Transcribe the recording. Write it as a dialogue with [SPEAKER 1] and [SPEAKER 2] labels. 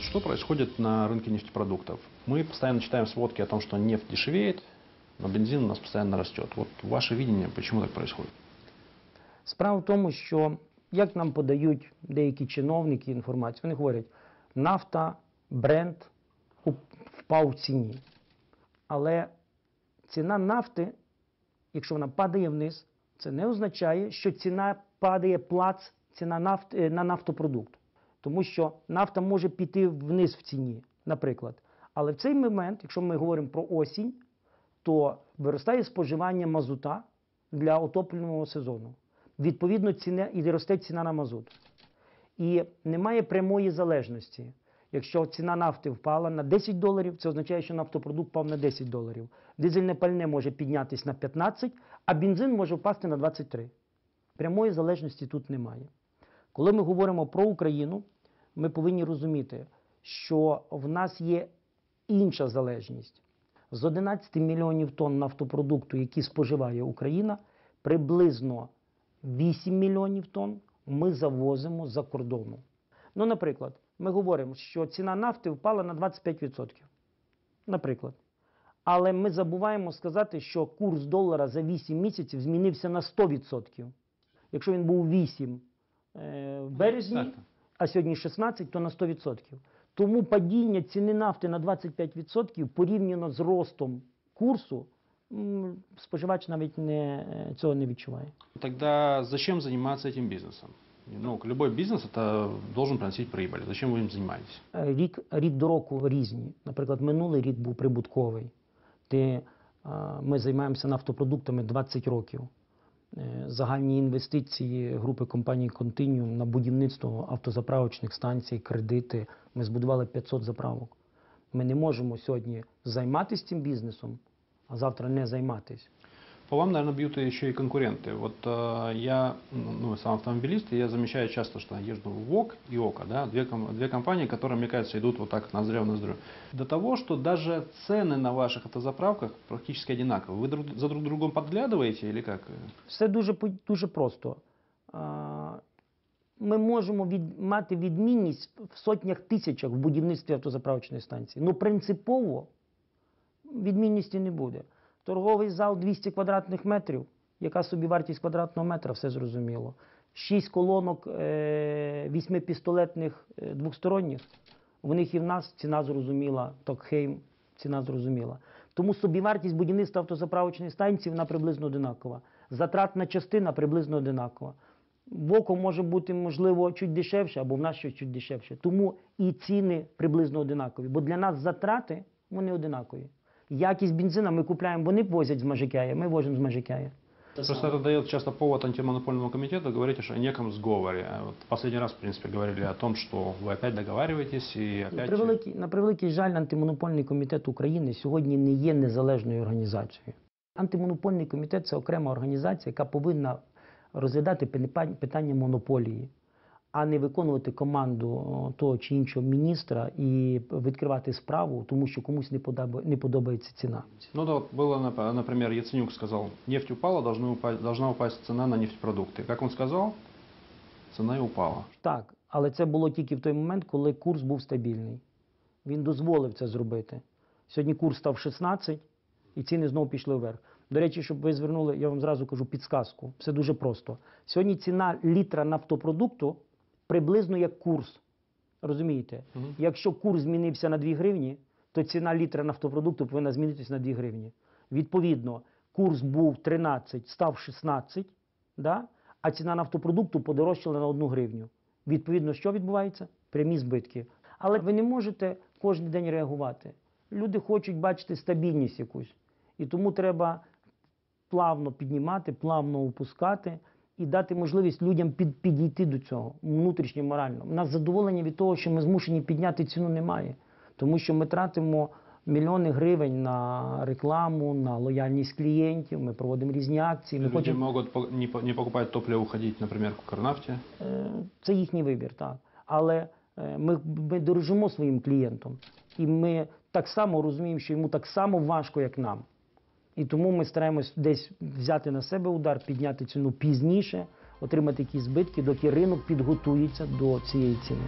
[SPEAKER 1] Что происходит на рынке нефтепродуктов? Мы постоянно читаем сводки о том, что нефть дешевеет, но бензин у нас постоянно растет. Вот ваше видение, почему так происходит?
[SPEAKER 2] Справа в тому, що як нам подають деякі чиновники інформацію, вони говорять, нафта, бренд впав в ціні. Але ціна нафти, якщо вона падає вниз, це не означає, що ціна падає плац, ціна нафт, е, на нафтопродукт. Тому що нафта може піти вниз в ціні, наприклад. Але в цей момент, якщо ми говоримо про осінь, то виростає споживання мазута для отоплювального сезону. Відповідно, ціна і росте ціна на мазут. І немає прямої залежності. Якщо ціна нафти впала на 10 доларів, це означає, що нафтопродукт впав на 10 доларів. Дизельне пальне може піднятися на 15, а бензин може впасти на 23. Прямої залежності тут немає. Коли ми говоримо про Україну, ми повинні розуміти, що в нас є інша залежність. З 11 мільйонів тонн нафтопродукту, які споживає Україна, приблизно 8 мільйонів тонн ми завозимо за кордону. Ну, наприклад, ми говоримо, що ціна нафти впала на 25%. Наприклад. Але ми забуваємо сказати, що курс долара за 8 місяців змінився на 100%. Якщо він був 8 е, в березні а сьогодні 16, то на 100%. Тому падіння ціни нафти на 25% порівняно з ростом курсу, м, споживач навіть не, е, цього не відчуває.
[SPEAKER 1] Тогда зачем заниматься этим бизнесом? Ну, любой бизнес это должен приносить прибыль. Зачем вы им занимаетесь?
[SPEAKER 2] Е, Рік, рік до року різні. Наприклад, минулий рік був прибутковий. Ти, е, ми займаємося нафтопродуктами 20 років. Е, Загальні інвестиції групи компанії Continuum на будівництво автозаправочних станцій, кредити. Ми збудували 500 заправок. Ми не можемо сьогодні займатися цим бізнесом, а завтра не займатися
[SPEAKER 1] По вам, наверное, бьют еще и конкуренты. Вот э, я, ну, сам автомобилист, и я замечаю часто, что я езжу в ВОК и ОКа, да, две, ком- две компании, которые, мне кажется, идут вот так ноздря в ноздрю. До того, что даже цены на ваших автозаправках практически одинаковые. Вы друг, за друг другом подглядываете или как?
[SPEAKER 2] Все дуже, по- дуже просто. А, Ми можемо від, мати відмінність в сотнях тисячах в будівництві автозаправочної станції. Ну, принципово відмінності не буде. Торговий зал 200 квадратних метрів, яка собі вартість квадратного метра, все зрозуміло. Шість колонок е, вісьмипістолетних е, двосторонніх. В них і в нас ціна зрозуміла, Токхейм ціна зрозуміла. Тому собівартість будівництва автозаправочної станції вона приблизно одинакова. Затратна частина приблизно одинакова. В око може бути, можливо, чуть дешевше, або в нас щось чуть дешевше. Тому і ціни приблизно одинакові. Бо для нас затрати вони одинакові. Якість бензина ми купляємо, вони возять з Мажикяя, ми возимо з Мажикяя.
[SPEAKER 1] Просто это дает часто повод антимонопольному комитету говорить о неком сговоре. Вот последний раз, в принципе, говорили о том, что вы опять договариваетесь и
[SPEAKER 2] На
[SPEAKER 1] опять...
[SPEAKER 2] превеликий, на превеликий жаль, антимонопольний комітет України сьогодні не є незалежною організацією. Антимонопольний комітет це окрема організація, яка повинна розглядати питання монополії, а не виконувати команду того чи іншого міністра і відкривати справу, тому що комусь не подоба- не подобається ціна.
[SPEAKER 1] Ну да, вот было, нап- например, Яценюк сказал, нефть упала, должна упасть, должна упасть цена на нефтепродукты. Как он сказал, цена и упала.
[SPEAKER 2] Так, але це було тільки в той момент, коли курс був стабільний. Він дозволив це зробити. Сьогодні курс став 16, і ціни знову пішли вверх. До речі, щоб ви звернули, я вам зразу кажу підсказку. Все дуже просто. Сьогодні ціна літра нафтопродукту приблизно як курс. Розумієте?
[SPEAKER 1] Мгм.
[SPEAKER 2] Якщо курс змінився на 2 гривні, то ціна літра нафтопродукту повинна змінитися на 2 гривні. Відповідно, курс був 13, став 16, да? а ціна нафтопродукту подорожчала на 1 гривню. Відповідно, що відбувається? Прямі збитки. Але ви не можете кожен день реагувати. Люди хочуть бачити стабільність якусь. І тому треба плавно піднімати, плавно опускати і дати можливість людям під, підійти до цього внутрішньо морально. У нас задоволення від того, що ми змушені підняти ціну, немає. Тому що ми тратимо мільйони гривень на рекламу, на лояльність клієнтів, ми проводимо різні акції. Ми
[SPEAKER 1] Люди
[SPEAKER 2] хочемо
[SPEAKER 1] могут по- не, по- не покупать топливо, уходить, например, к Карнафте.
[SPEAKER 2] Е, Це їхній вибір, так. Але е, ми, ми дорожимо своїм клієнтом. І ми так само розуміємо, що йому так само важко, як нам. І тому ми стараємось десь взяти на себе удар, підняти ціну пізніше, отримати якісь збитки, доки ринок підготується до цієї ціни.